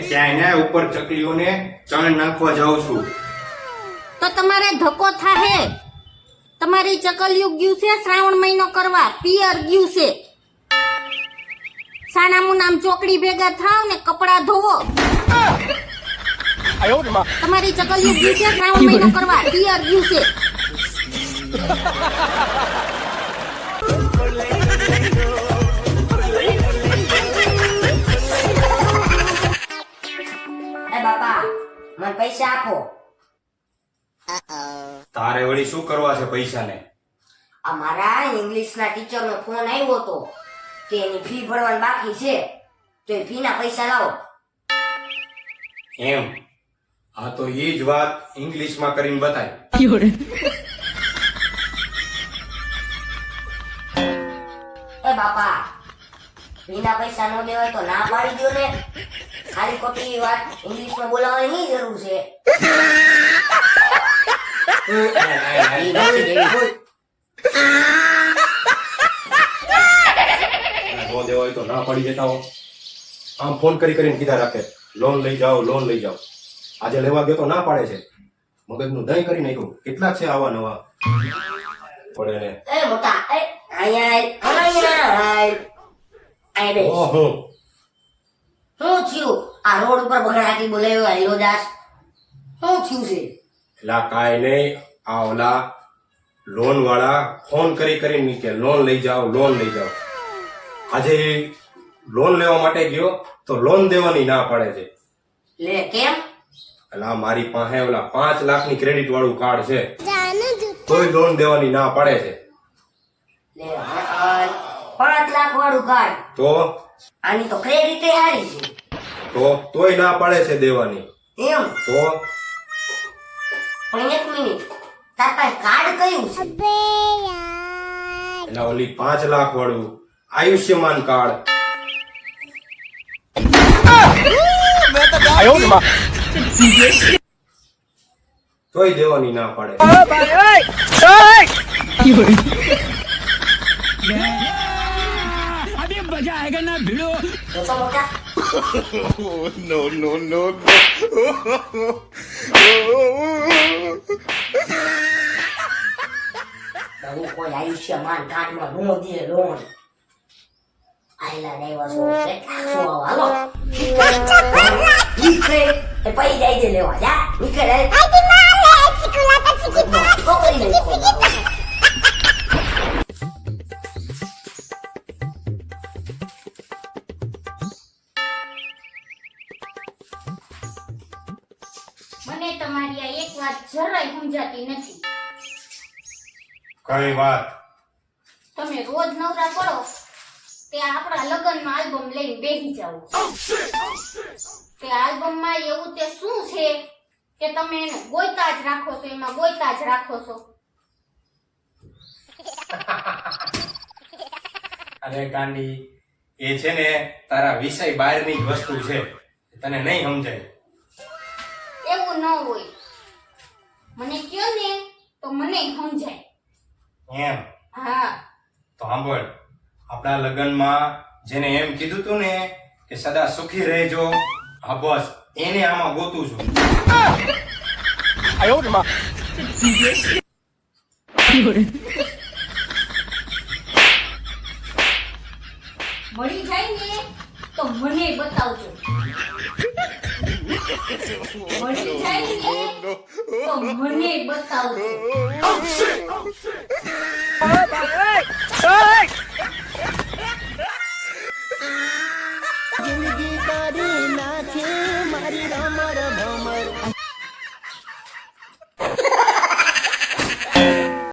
ક્યાંય ઉપર ચકલીઓને ચણ નાખવા જાઉં છું. તો તમારે ધક્કો થાહે. તમારી ચકલિયું ગયું છે શ્રાવણ મહિનો કરવા. પિયર ગયું છે. સાણામું નામ ચોકડી ભેગા થાવ ને કપડા ધોવો. તમારી ચકલિયું ગયું છે શ્રાવણ મહિનો કરવા. પિયર ગયું છે. તારે વળી શું કરવા છે પૈસાને? આ મારા ઇંગ્લિશના ટીચરનો ફોન આવ્યો હતો કે એની ફી ભરવાની બાકી છે તો એ ફીના પૈસા લાવો. એમ? હા તો એ જ વાત ઇંગ્લિશમાં કરીને બતાય. એ બાપા ફીના પૈસા નો દેવાય તો ના પાડી દો ને. ખાલી ખોટી વાત ઇંગ્લિશમાં બોલાવવાની જરૂર છે? દેવી હોય. તો ના પડી જતા હો ફોન કરી કરીને કીધા રાખે લોન લઈ જાઓ લોન લઈ જાઓ આજે લેવા ગયો તો ના પાડે છે મગજનું દહીં કરી નાખ્યું કેટલાક છે આવા નવા પડે ને એ મોટા એ અહીંયા અહીંયા આ રોડ ઉપર બગડાટી બોલાવ્યો હીરો દાસ શું થયું છે એલા કાંઈ નહીં આ ઓલા લોન વાળા ફોન કરી કરીને કે લોન લઈ જાઓ લોન લઈ જાઓ. આજે લોન લેવા માટે ગયો તો લોન દેવાની ના પડે છે. લે કેમ? એટલે મારી પાસે ઓલા પાંચ લાખની ક્રેડિટ વાળું કાર્ડ છે. તોય લોન દેવાની ના પડે છે. લે પાંચ લાખ વાળું કાર્ડ તો? આની તો ક્રેડિટ હારી છે. તો તોય ના પડે છે દેવાની. એમ? તો? પણ એક મિનિટ. તાર પાસે કાર્ડ કયું છે? એલા ઓલી પાંચ લાખ વાળું આયુષ્યમાન કાર્ડ. તોય દેવાની ના પડે. મજા નો નો નો કોઈ આયુષ્યમાન કાર્ડમાં નો દે લોન આયલા દેવા છો કેટલા છો હાલો નીકળે એ પૈ જાય દે લેવા જા નીકળે છોકરી નહીં મને તમારી આ એક વાત જરાય સમજાતી નથી. કઈ વાત? તમે રોજ નવરા પડો તે આપણા લગ્નમાં આલ્બમ લઈને બેસી જાઓ. તે આલ્બમમાં એવું તે શું છે કે તમે એને ગોઈતા જ રાખો છો એમાં ગોઈતા જ રાખો છો? અરે કાંડી એ છે ને તારા વિષય બહારની જ વસ્તુ છે તને નહીં સમજાય. એવું ન હોય. મને કયો ને તો મને સમજાય. એમ. હા. તો સાંભળ આપણા લગ્નમાં જેને એમ કીધું તું ને કે સદા સુખી રહેજો હા બસ એને આમાં ગોતું છું. મળી જાય ને તો મને બતાવજો. મળી જાય ને તો મને બતાવજો.